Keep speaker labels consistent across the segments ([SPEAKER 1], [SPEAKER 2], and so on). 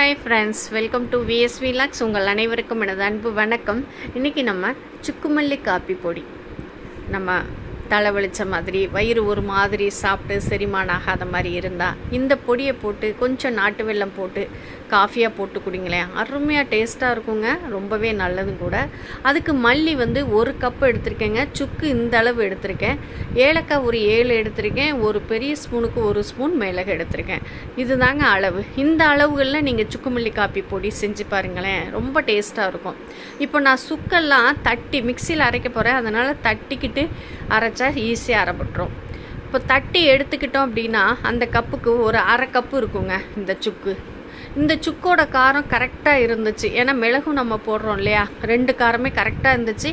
[SPEAKER 1] Hi friends welcome to VSV logs உங்கள் அனைவருக்கும் எனது அன்பு வணக்கம். இன்றைக்கி நம்ம சுக்குமல்லி காப்பி பொடி. நம்ம தலை வலிச்ச மாதிரி வயிறு ஒரு மாதிரி சாப்பிட்டு செரிமானம் ஆகாத மாதிரி இருந்தால் இந்த பொடியை போட்டு கொஞ்சம் நாட்டு வெல்லம் போட்டு காஃபியாக போட்டு குடிங்களேன். அருமையாக டேஸ்ட்டாக இருக்குங்க. ரொம்பவே நல்லதும் கூட. அதுக்கு மல்லி வந்து ஒரு கப் எடுத்திருக்கேங்க. சுக்கு இந்த அளவு எடுத்திருக்கேன். ஏலக்காய் ஒரு ஏழு எடுத்திருக்கேன். ஒரு பெரிய ஸ்பூனுக்கு ஒரு ஸ்பூன் மிளகு எடுத்திருக்கேன். இதுதாங்க அளவு. இந்த அளவுகளில் நீங்கள் சுக்குமல்லி காப்பி பொடி செஞ்சு பாருங்களேன். ரொம்ப டேஸ்ட்டாக இருக்கும். இப்போ நான் சுக்கெல்லாம் தட்டி மிக்சியில் அரைக்க போகிறேன் அதனால் தட்டிக்கிட்டு அரைச்சா ஈஸியாக அரைப்பட்டுரும். இப்போ தட்டி எடுத்துக்கிட்டோம் அப்படின்னா அந்த கப்புக்கு ஒரு அரை கப்பு இருக்குங்க இந்த சுக்கு. இந்த சுக்கோட காரம் கரெக்டாக இருந்துச்சு. ஏன்னா மிளகும் நம்ம போடுறோம் இல்லையா? ரெண்டு காரமே கரெக்டாக இருந்துச்சு.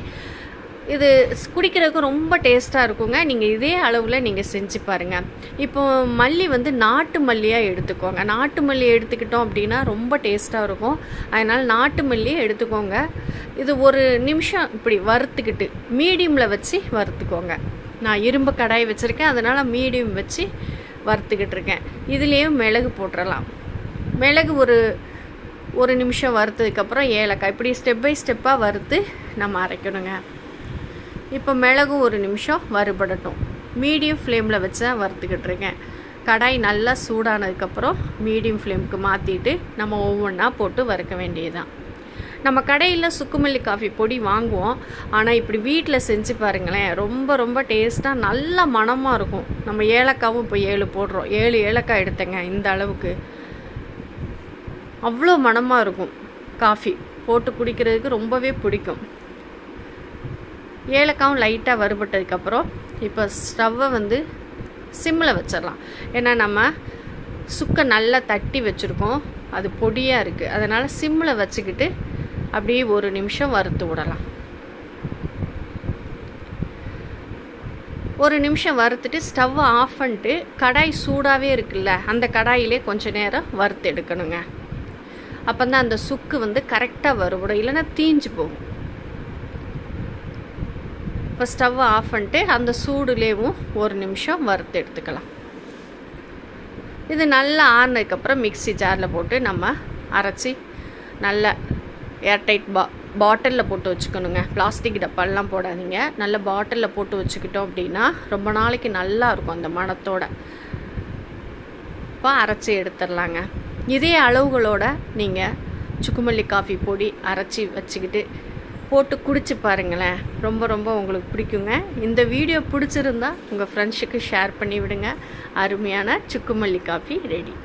[SPEAKER 1] இது குடிக்கிறதுக்கு ரொம்ப டேஸ்ட்டாக இருக்குங்க. நீங்கள் இதே அளவில் நீங்கள் செஞ்சு பாருங்கள் இப்போ மல்லி வந்து நாட்டு மல்லியாக எடுத்துக்கோங்க. நாட்டு மல்லி எடுத்துக்கிட்டோம் அப்படின்னா ரொம்ப டேஸ்ட்டாக இருக்கும். அதனால் நாட்டு மல்லியை எடுத்துக்கோங்க. இது ஒரு நிமிஷம் இப்படி வறுத்துக்கிட்டு மீடியமில் வச்சு வறுத்துக்கோங்க. நான் இரும்பு கடாய் வச்சுருக்கேன். அதனால் மீடியம் வச்சு வறுத்துக்கிட்டு இருக்கேன். இதுலேயும் மிளகு போட்டுறலாம். மிளகு ஒரு ஒரு நிமிஷம் வறுத்ததுக்கப்புறம் ஏலக்காய். இப்படி ஸ்டெப் பை ஸ்டெப்பாக வறுத்து நம்ம அரைக்கணுங்க. இப்போ மிளகு ஒரு நிமிஷம் வறுபடட்டும். மீடியம் ஃப்ளேமில் வச்சு தான் வறுத்துக்கிட்டு இருக்கேன் கடாய் நல்லா சூடானதுக்கப்புறம் மீடியம் ஃப்ளேமுக்கு மாற்றிட்டு நம்ம ஒவ்வொன்றா போட்டு வறுக்க வேண்டியதுதான். நம்ம கடையில் சுக்குமல்லி காஃபி பொடி வாங்குவோம். ஆனால் இப்படி வீட்டில் செஞ்சு பாருங்களேன் ரொம்ப ரொம்ப டேஸ்ட்டாக நல்ல மணமாக இருக்கும். நம்ம ஏலக்காவும் இப்போ ஏழு போடுறோம். ஏழு ஏலக்காய் எடுத்தேங்க இந்த அளவுக்கு. அவ்வளோ மணமாக இருக்கும் காஃபி. போட்டு குடிக்கிறதுக்கு ரொம்பவே பிடிக்கும். ஏலக்காவும் லைட்டாக வறுபட்டதுக்கப்புறம் இப்போ ஸ்டவ்வை வந்து சிம்மில் வச்சிடலாம். ஏன்னா நம்ம சுக்கை நல்லா தட்டி வச்சுருக்கோம். அது பொடியாக இருக்குது அதனால் சிம்மில் வச்சுக்கிட்டு அப்படியே ஒரு நிமிஷம் வறுத்து விடலாம். ஒரு நிமிஷம் வறுத்துட்டு ஸ்டவ்வை ஆஃப் பண்ணிட்டு கடாய் சூடாகவே இருக்குல்ல அந்த கடாயிலே கொஞ்ச நேரம் வறுத்து எடுக்கணுங்க. அப்போ தான் அந்த சுக்கு வந்து கரெக்டாக வருவிடும் இல்லைன்னா தீஞ்சு போகும். இப்போ ஸ்டவ் ஆஃப் பண்ணிட்டு அந்த சூடுலேயும் ஒரு நிமிஷம் வறுத்து எடுத்துக்கலாம். இது நல்லா ஆறுனதுக்கப்புறம் மிக்ஸி ஜாரில் போட்டு நம்ம அரைச்சி நல்ல ஏர்டைட் பா பாட்டிலில் போட்டு வச்சுக்கணுங்க. பிளாஸ்டிக் டப்பாலாம் போடாதீங்க. நல்ல பாட்டிலில் போட்டு வச்சுக்கிட்டோம் அப்படின்னா ரொம்ப நாளைக்கு நல்லா இருக்கும் அந்த மணத்தோட. இப்போ அரைச்சி எடுத்துடலாங்க. இதே அளவுகளோட நீங்கள் சுக்குமல்லி காஃபி பொடி அரைச்சி வச்சுக்கிட்டு போட்டு குடிச்சு பாருங்களேன். ரொம்ப ரொம்ப உங்களுக்கு பிடிக்குங்க. இந்த வீடியோ பிடிச்சிருந்தா உங்கள் ஃப்ரெண்ட்ஸுக்கு ஷேர் பண்ணி விடுங்க. அருமையான சுக்குமல்லி காஃபி ரெடி